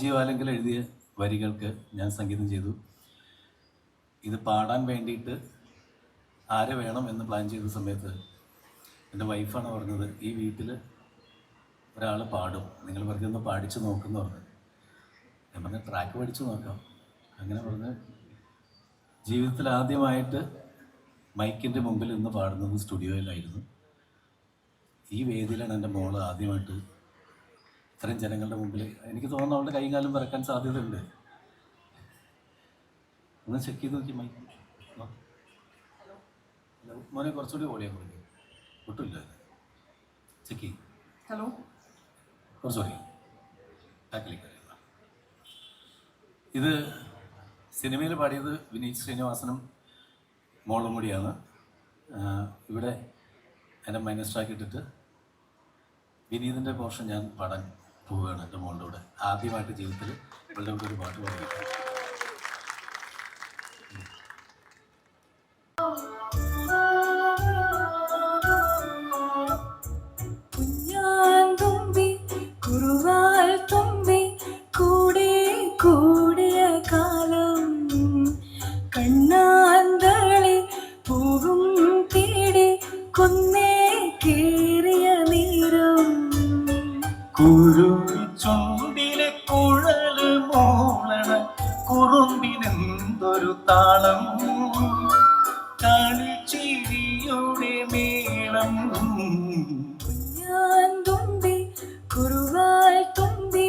ജീവാലെങ്കിൽ എഴുതിയ വരികൾക്ക് ഞാൻ സംഗീതം ചെയ്തു. ഇത് പാടാൻ വേണ്ടിയിട്ട് ആരെ വേണം എന്ന് പ്ലാൻ ചെയ്ത സമയത്ത് എന്റെ വൈഫാണ് പറഞ്ഞത് ഈ വീട്ടിൽ ഒരാൾ പാടും. നിങ്ങൾ വെറുതെ ഒന്ന് പാടിച്ച് നോക്കുമെന്ന് പറഞ്ഞു. ഞാൻ പറഞ്ഞ ട്രാക്ക് പഠിച്ചു നോക്കാം. അങ്ങനെ പറഞ്ഞ് ജീവിതത്തിൽ ആദ്യമായിട്ട് മൈക്കിന്റെ മുമ്പിൽ നിന്ന് പാടുന്നത് സ്റ്റുഡിയോയിലായിരുന്നു. ഈ വേദിയിലാണ് എന്റെ മോൾ ആദ്യമായിട്ട് ഇത്രയും ജനങ്ങളുടെ മുമ്പിൽ എനിക്ക് തോന്നുന്നു അവളുടെ കൈയും കാലും വിറക്കാൻ സാധ്യതയുണ്ട്. ഒന്ന് ചെക്ക് ചെയ്ത് നോക്കി. ഹലോ? മോനെ കുറച്ചുകൂടി ഓടിയാൽ കൊടുക്കും ഒട്ടുമില്ല. ചെക്ക് ചെയ്യും. ഹലോ? കുറച്ച് ഓടി വരിക. ഇത് സിനിമയിൽ പാടിയത് വിനീത് ശ്രീനിവാസനും മോളും കൂടിയാണ്. ഇവിടെ എന്റെ മൈനസ് ട്രാക്ക് ഇട്ടിട്ട് വിനീതിന്റെ പോർഷൻ ഞാൻ പാടാൻ പോവുകയാണ് എന്റെ മോളുടെ കൂടെ. ആദ്യമായിട്ട് ജീവിതത്തിൽ ഇവളുടെ കൂടെ ഒരു പാട്ട് പാടിയിട്ട് താളം കളിച്ചിരിയുടെ മേളം. ഞാൻ തുമ്പി കുറുവാൽ തുമ്പി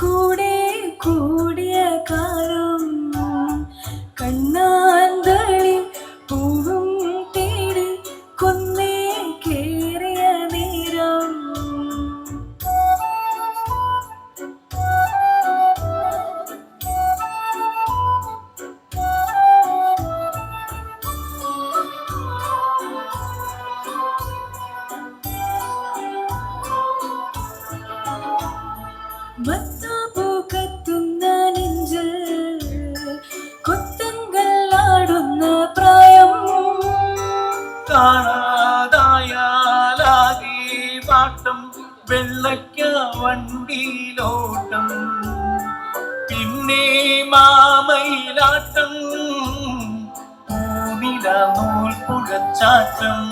കൂടെ കൂടിയ കാലം. കണ്ണാന്തളി വെള്ളയ്ക്ക വണ്ടിയിലോട്ടം. പിന്നെ മാമയിലാട്ടം. പൂനില നൂൽ കുഞ്ഞാൻ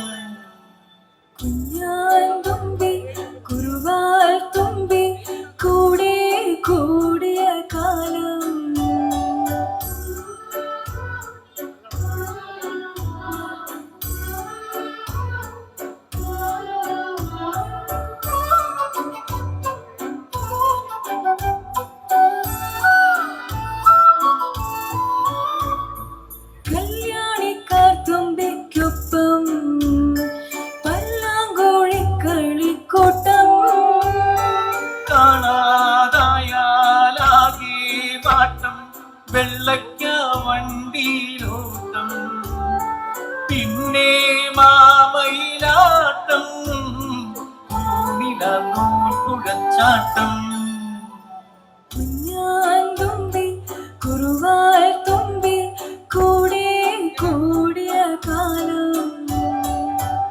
വണ്ടിയിലോട്ടം പിന്നെ മാമയിലാട്ടം നൂൽ പുഴച്ചാട്ടം കുഞ്ഞാൻ തുമ്പി കുറുവാൽ തുമ്പി കൂടെ കൂടിയ കാലം.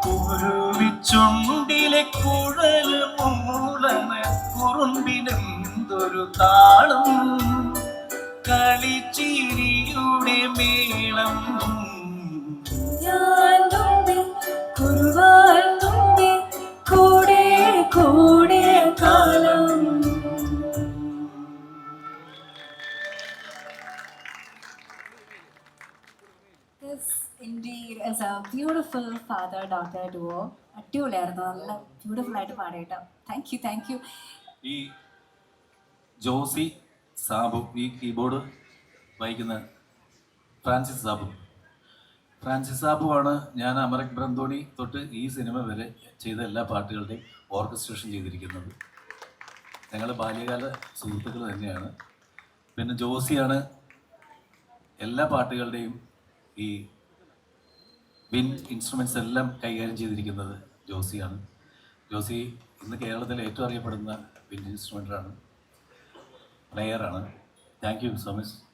കുരുവിച്ചുണ്ടിലെ കുഴൽ മൂളന കുറുമ്പിനെന്തൊരു താളം. കളിച്ചിരിയുടെ മേളം ഞാൻ തുമ്പി കുറുവാൻ തുമ്പി കൂടെ കൂടെ കാലം. This indeed. Is a beautiful father daughter duo. അടിപൊളിയായിരുന്നു. നല്ല ബ്യൂട്ടിഫുൾ ആയിട്ട് പാടിയിട്ട്. താങ്ക് യു താങ്ക് യു ഈ ജോസി സാബു ഈ കീബോർഡ് വായിക്കുന്ന ഫ്രാൻസിസ് സാബു. ഫ്രാൻസിസ് സാബുവാണ് ഞാൻ അമരക് ബ്രന്തോണി തൊട്ട് ഈ സിനിമ വരെ ചെയ്ത എല്ലാ പാട്ടുകളുടെയും ഓർക്കസ്ട്രേഷൻ ചെയ്തിരിക്കുന്നത്. ഞങ്ങൾ ബാല്യകാല സുഹൃത്തുക്കൾ തന്നെയാണ്. പിന്നെ ജോസിയാണ് എല്ലാ പാട്ടുകളുടെയും ഈ വിൻ ഇൻസ്ട്രുമെൻസ് എല്ലാം കൈകാര്യം ചെയ്തിരിക്കുന്നത് ജോസിയാണ്. ജോസി ഇന്ന് കേരളത്തിൽ ഏറ്റവും അറിയപ്പെടുന്ന വിൻ ഇൻസ്ട്രുമെന്റാണ് പ്ലെയറാണ്. Thank you so much.